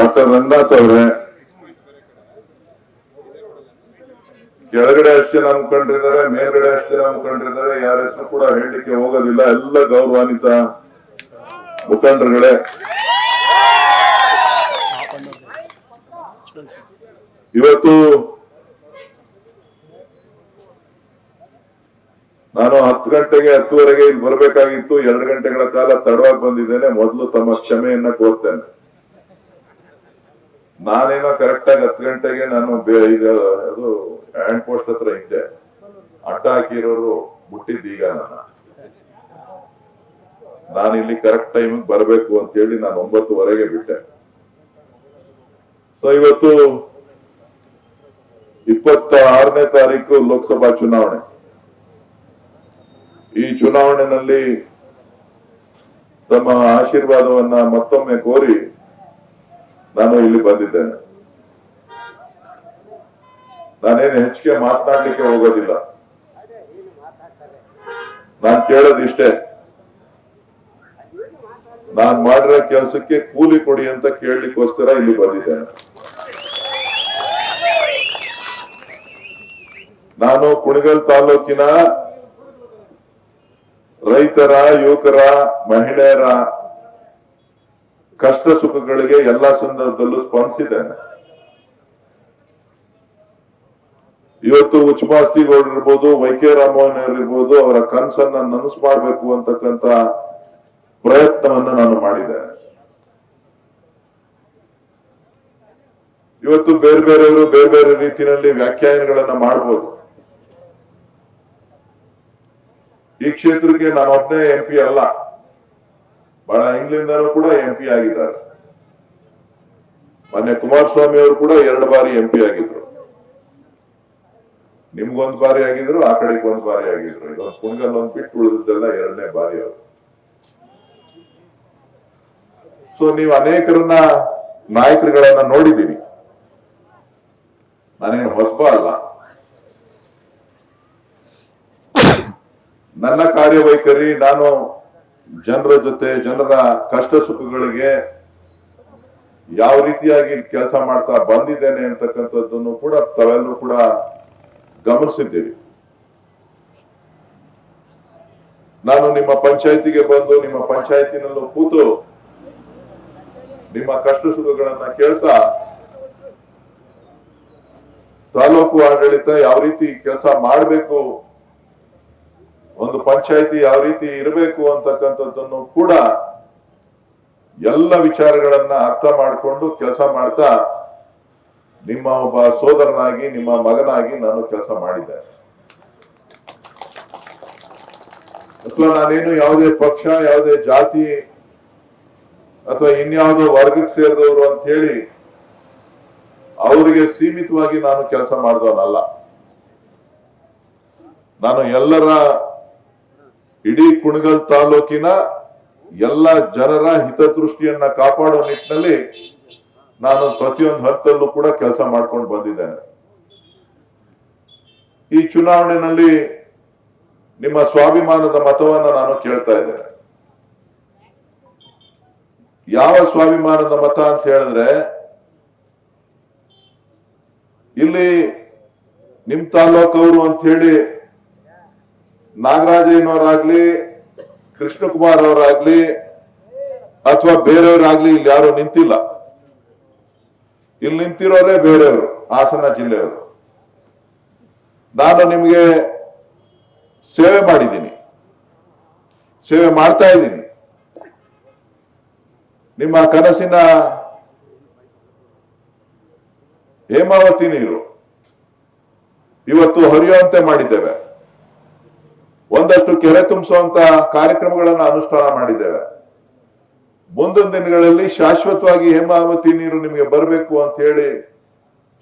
Doctor Ranganath ಅವ್ರೆ, ಕೆಳಗಡೆ ಅಷ್ಟು ಜನ ಮೇಲ್ಗಡೆ ಅಷ್ಟು ಜನ ಅನ್ಕೊಂಡಿದ್ದಾರೆ ಯಾರ ಹೆಸರು ಕೂಡ ಹೇಳಲಿಕ್ಕೆ ಹೋಗೋದಿಲ್ಲ, ಎಲ್ಲ ಗೌರವಾನ್ವಿತ ಮುಖಂಡರುಗಳೇ. ಇವತ್ತು ನಾನು ಹತ್ತು ಗಂಟೆಗೆ ಹತ್ತುವರೆಗೆ ಇಲ್ಲಿ ಬರಬೇಕಾಗಿತ್ತು, ಎರಡು ಗಂಟೆಗಳ ಕಾಲ ತಡವಾಗಿ ಬಂದಿದ್ದೇನೆ, ಮೊದಲು ತಮ್ಮ ಕ್ಷಮೆಯನ್ನ ಕೋರ್ತೇನೆ. ನಾನೇನೋ ಕರೆಕ್ಟ್ ಆಗಿ ಹತ್ತು ಗಂಟೆಗೆ ನಾನು ಇದು ಹ್ಯಾಂಡ್ ಪೋಸ್ಟ್ ಹತ್ರ ಇದ್ದೆ. ಅಡ್ಡ ಹಾಕಿರೋರು ಮುಟ್ಟಿದ್ದೀಗ ನಾನು ನಾನು ಇಲ್ಲಿ ಕರೆಕ್ಟ್ ಟೈಮ್ ಬರಬೇಕು ಅಂತ ಹೇಳಿ ನಾನು ಒಂಬತ್ತುವರೆಗೆ ಬಿಟ್ಟೆ. ಸೊ ಇವತ್ತು ಇಪ್ಪತ್ತ ಆರನೇ ತಾರೀಕು ಲೋಕಸಭಾ ಚುನಾವಣೆ. ಈ ಚುನಾವಣೆಯಲ್ಲಿ ತಮ್ಮ ಆಶೀರ್ವಾದವನ್ನ ಮತ್ತೊಮ್ಮೆ ಕೋರಿ ನಾನು ಇಲ್ಲಿ ಬಂದಿದ್ದೇನೆ. ನಾನೇನು ಹೆಚ್ಚಿಗೆ ಮಾತನಾಡ್ಲಿಕ್ಕೆ ಹೋಗೋದಿಲ್ಲ. ನಾನು ಕೇಳೋದಿಷ್ಟೇ ನಾನ್ ಮಾಡಿರೋ ಕೆಲಸಕ್ಕೆ ಕೂಲಿ ಕೊಡಿ ಅಂತ ಕೇಳಲಿಕ್ಕೋಸ್ಕರ ಇಲ್ಲಿ ಬಂದಿದ್ದೇನೆ. ನಾನು ಕುಣಿಗಲ್ ತಾಲೂಕಿನ ರೈತರ, ಯುವಕರ, ಮಹಿಳೆಯರ ಕಷ್ಟ ಸುಖಗಳಿಗೆ ಎಲ್ಲಾ ಸಂದರ್ಭದಲ್ಲೂ ಸ್ಪಂದಿಸಿದ್ದೇನೆ. ಇವತ್ತು ಉಚ್ಚಮಾಸ್ತಿಗೌಡರು ಇರ್ಬೋದು ವೈ ಕೆ ರಾಮೋಹನ್ ಅವರ ಕನಸನ್ನ ನನಸು ಮಾಡಬೇಕು ಅಂತಕ್ಕಂತ ಪ್ರಯತ್ನವನ್ನ ನಾನು ಮಾಡಿದೆ ಇವತ್ತು ಬೇರೆ ಬೇರೆಯವರು ಬೇರೆ ಬೇರೆ ರೀತಿಯಲ್ಲಿ ವ್ಯಾಖ್ಯಾನಗಳನ್ನ ಮಾಡಬಹುದು ಈ ಕ್ಷೇತ್ರಕ್ಕೆ ನಾನೊಬ್ಬನೇ ಎಂ ಪಿ ಅಲ್ಲ. ಬಹಳ ಹಿಂಗ್ಲಿಂದನೂ ಕೂಡ ಎಂ ಪಿ ಆಗಿದ್ದಾರೆ. ಮೊನ್ನೆ ಕುಮಾರಸ್ವಾಮಿ ಅವರು ಕೂಡ ಎರಡು ಬಾರಿ ಎಂ ಪಿ ಆಗಿದ್ರು. ನಿಮ್ಗೊಂದ್ ಬಾರಿ ಆಗಿದ್ರು, ಆ ಕಡೆಗೆ ಒಂದ್ ಬಾರಿ ಆಗಿದ್ರು. ಇದೊಂದು ಕುಣಗಲ್ ಒಂದ್ ಬಿಟ್ಟು ಉಳಿದದ್ದೆಲ್ಲ ಎರಡನೇ ಬಾರಿ ಅವರು. ಸೊ ನೀವು ಅನೇಕರನ್ನ, ನಾಯಕರುಗಳನ್ನ ನೋಡಿದ್ದೀರಿ. ನಾನೇನು ಹೊಸಬ ಅಲ್ಲ. ನನ್ನ ಕಾರ್ಯವೈಖರಿ, ನಾನು ಜನರ ಜೊತೆ, ಜನರ ಕಷ್ಟ ಸುಖಗಳಿಗೆ ಯಾವ ರೀತಿಯಾಗಿ ಕೆಲಸ ಮಾಡ್ತಾ ಬಂದಿದ್ದೇನೆ ಅಂತಕ್ಕಂಥದ್ದನ್ನು ಕೂಡ ತಾವೆಲ್ಲರೂ ಕೂಡ ಗಮನಿಸಿದ್ದೀರಿ. ನಾನು ನಿಮ್ಮ ಪಂಚಾಯತಿಗೆ ಬಂದು, ನಿಮ್ಮ ಪಂಚಾಯತಿನಲ್ಲೂ ಕೂತು ನಿಮ್ಮ ಕಷ್ಟ ಸುಖಗಳನ್ನ ಕೇಳ್ತಾ ತಾಲೂಕು ಆಡಳಿತ ಯಾವ ರೀತಿ ಕೆಲಸ ಮಾಡಬೇಕು ಒಂದು ಪಂಚಾಯಿತಿ ಯಾವ ರೀತಿ ಇರಬೇಕು ಅಂತಕ್ಕಂಥದ್ದನ್ನು ಕೂಡ ಎಲ್ಲ ವಿಚಾರಗಳನ್ನ ಅರ್ಥ ಮಾಡಿಕೊಂಡು ಕೆಲಸ ಮಾಡ್ತಾ ನಿಮ್ಮ ಒಬ್ಬ ಸೋದರನಾಗಿ, ನಿಮ್ಮ ಮಗನಾಗಿ ನಾನು ಕೆಲಸ ಮಾಡಿದ್ದೆ. ಅಥವಾ ನಾನೇನು ಯಾವುದೇ ಪಕ್ಷ, ಯಾವುದೇ ಜಾತಿ ಅಥವಾ ಇನ್ಯಾವುದೋ ವರ್ಗಕ್ಕೆ ಸೇರಿದವರು ಅಂತ ಹೇಳಿ ಅವರಿಗೆ ಸೀಮಿತವಾಗಿ ನಾನು ಕೆಲಸ ಮಾಡಿದವನಲ್ಲ. ನಾನು ಎಲ್ಲರ ಇಡೀ ಕುಣಗಲ್ ತಾಲೂಕಿನ ಎಲ್ಲ ಜನರ ಹಿತದೃಷ್ಟಿಯನ್ನ ಕಾಪಾಡೋ ನಿಟ್ಟಿನಲ್ಲಿ ನಾನು ಪ್ರತಿಯೊಂದು ಹಂತಲ್ಲೂ ಕೂಡ ಕೆಲಸ ಮಾಡ್ಕೊಂಡು ಬಂದಿದ್ದೇನೆ. ಈ ಚುನಾವಣೆಯಲ್ಲಿ ನಿಮ್ಮ ಸ್ವಾಭಿಮಾನದ ಮತವನ್ನ ನಾನು ಕೇಳ್ತಾ ಇದ್ದೇನೆ. ಯಾವ ಸ್ವಾಭಿಮಾನದ ಮತ ಅಂತ ಹೇಳಿದ್ರೆ, ಇಲ್ಲಿ ನಿಮ್ ತಾಲೂಕವರು ಅಂತ ಹೇಳಿ ನಾಗರಾಜಯ್ಯನವರಾಗ್ಲಿ ಕೃಷ್ಣಕುಮಾರ್ ಅವರಾಗ್ಲಿ ಅಥವಾ ಬೇರೆಯವರಾಗ್ಲಿ ಇಲ್ಲಿ ಯಾರು ನಿಂತಿಲ್ಲ. ಇಲ್ಲಿ ನಿಂತಿರೋರೇ ಬೇರೆಯವರು, ಹಾಸನ ಜಿಲ್ಲೆಯವರು. ನಾನು ನಿಮಗೆ ಸೇವೆ ಮಾಡಿದ್ದೀನಿ. ಸೇವೆ ಮಾಡ್ತಾ ಇದ್ದೀನಿ. ನಿಮ್ಮ ಕನಸಿನ ಹೇಮಾವತಿ ನೀರು ಇವತ್ತು ಹರಿಯುವಂತೆ ಮಾಡಿದ್ದೇವೆ. ಒಂದಷ್ಟು ಕೆರೆ ತುಂಬಿಸುವಂತ ಕಾರ್ಯಕ್ರಮಗಳನ್ನು ಅನುಷ್ಠಾನ ಮಾಡಿದ್ದೇವೆ. ಮುಂದಿನ ದಿನಗಳಲ್ಲಿ ಶಾಶ್ವತವಾಗಿ ಹೇಮಾವತಿ ನೀರು ನಿಮಗೆ ಬರಬೇಕು ಅಂತ ಹೇಳಿ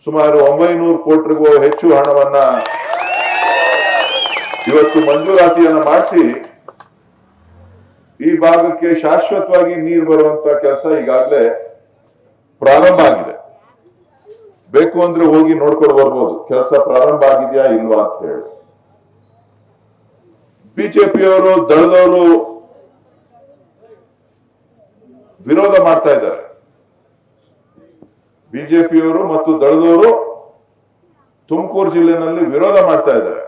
ಸುಮಾರು ಒಂಬೈನೂರು ಕೋಟಿಗೂ ಹೆಚ್ಚು ಹಣವನ್ನ ಇವತ್ತು ಮಂಜೂರಾತಿಯನ್ನು ಮಾಡಿಸಿ ಈ ಭಾಗಕ್ಕೆ ಶಾಶ್ವತವಾಗಿ ನೀರು ಬರುವಂತ ಕೆಲಸ ಈಗಾಗಲೇ ಪ್ರಾರಂಭ ಆಗಿದೆ. ಬೇಕು ಅಂದ್ರೆ ಹೋಗಿ ನೋಡ್ಕೊಂಡು ಬರ್ಬೋದು. ಕೆಲಸ ಪ್ರಾರಂಭ ಆಗಿದೆಯಾ ಇಲ್ವಾ ಅಂತ ಹೇಳಿ. ಬಿಜೆಪಿಯವರು ದಳದವರು ವಿರೋಧ ಮಾಡ್ತಾ ಇದ್ದಾರೆ. ಬಿಜೆಪಿಯವರು ಮತ್ತು ದಳದವರು ತುಮಕೂರು ಜಿಲ್ಲೆನಲ್ಲಿ ವಿರೋಧ ಮಾಡ್ತಾ ಇದ್ದಾರೆ.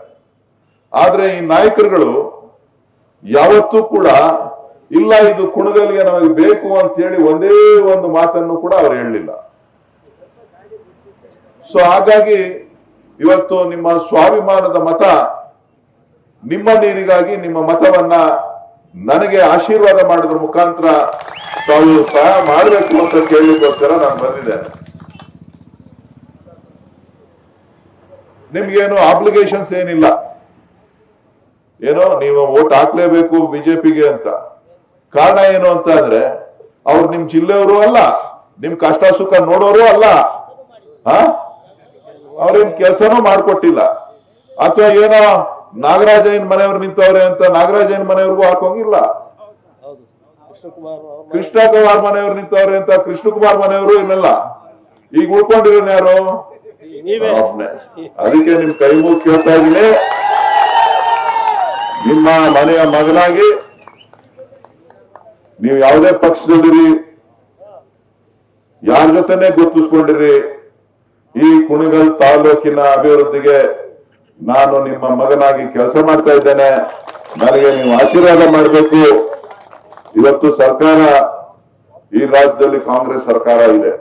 ಆದ್ರೆ ಈ ನಾಯಕರುಗಳು ಯಾವತ್ತೂ ಕೂಡ ಇಲ್ಲ, ಇದು ಕುಣಗಲ್ಗೆ ನಮಗೆ ಬೇಕು ಅಂತ ಹೇಳಿ ಒಂದೇ ಒಂದು ಮಾತನ್ನು ಕೂಡ ಅವ್ರು ಹೇಳಲಿಲ್ಲ. ಸೊ ಹಾಗಾಗಿ ಇವತ್ತು ನಿಮ್ಮ ಸ್ವಾಭಿಮಾನದ ಮತ ನಿಮ್ಮ ನೀರಿಗಾಗಿ ನಿಮ್ಮ ಮತವನ್ನ ನನಗೆ ಆಶೀರ್ವಾದ ಮಾಡಿದ್ರ ಮುಖಾಂತರ ತಾವು ಸಹಾಯ ಮಾಡಬೇಕು ಅಂತ ಕೇಳಲಿಕ್ಕೋಸ್ಕರ ನಾನು ಬಂದಿದ್ದೇನೆ. ನಿಮ್ಗೇನು ಅಪ್ಲಿಕೇಶನ್ಸ್ ಏನಿಲ್ಲ. ಏನೋ ನೀವು ವೋಟ್ ಹಾಕ್ಲೇಬೇಕು ಬಿಜೆಪಿಗೆ ಅಂತ. ಕಾರಣ ಏನು ಅಂತ ಅಂದ್ರೆ, ಅವ್ರು ನಿಮ್ ಜಿಲ್ಲೆಯವರು ಅಲ್ಲ, ನಿಮ್ ಕಷ್ಟ ಸುಖ ನೋಡೋರು ಅಲ್ಲ. ಹ? ಅವ್ರೇನ್ ಕೆಲಸನೂ ಮಾಡ್ಕೊಟ್ಟಿಲ್ಲ. ಅಥವಾ ಏನೋ ನಾಗರಾಜಯ್ಯನ ಮನೆಯವ್ರು ನಿಂತವ್ರೆ ಅಂತ ನಾಗರಾಜಯ್ಯನ ಮನೆಯವ್ರಿಗೂ ಹಾಕೋಂಗಿಲ್ಲ. ಕೃಷ್ಣ ಕುಮಾರ್ ಮನೆಯವ್ರು ನಿಂತವ್ರೆ ಅಂತ ಕೃಷ್ಣ ಕುಮಾರ್ ಮನೆಯವರು ಇಲ್ಲಲ್ಲ ಈಗ ಉಳ್ಕೊಂಡಿರೋನ್ ಯಾರು? ಅದಕ್ಕೆ ನಿಮ್ ಕೈ ಮುಗಿ ಕೇಳ್ತಾ ಇದೀನಿ ನಿಮ್ಮ ಮನೆಯ ಮಗನಾಗಿ ನೀವು ಯಾವುದೇ ಪಕ್ಷದಲ್ಲಿರಿ ಯಾರ ಜೊತೆನೆ ಗುರುತಿಸ್ಕೊಂಡಿರಿ ಈ ಕುಣಿಗಲ್ ತಾಲೂಕಿನ ಅಭಿವೃದ್ಧಿಗೆ ನಾನು ನಿಮ್ಮ ಮಗನಾಗಿ ಕೆಲಸ ಮಾಡ್ತಾ ಇದ್ದೇನೆ. ನನಗೆ ನೀವು ಆಶೀರ್ವಾದ ಮಾಡಬೇಕು. ಇವತ್ತು ಸರ್ಕಾರ ಈ ರಾಜ್ಯದಲ್ಲಿ ಕಾಂಗ್ರೆಸ್ ಸರ್ಕಾರ ಇದೆ.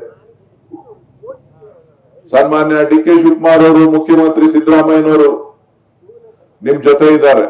ಸನ್ಮಾನ್ಯ ಡಿ ಕೆ ಶಿವಕುಮಾರ್ ಅವರು, ಮುಖ್ಯಮಂತ್ರಿ ಸಿದ್ದರಾಮಯ್ಯನವರು ನಿಮ್ ಜೊತೆ ಇದ್ದಾರೆ.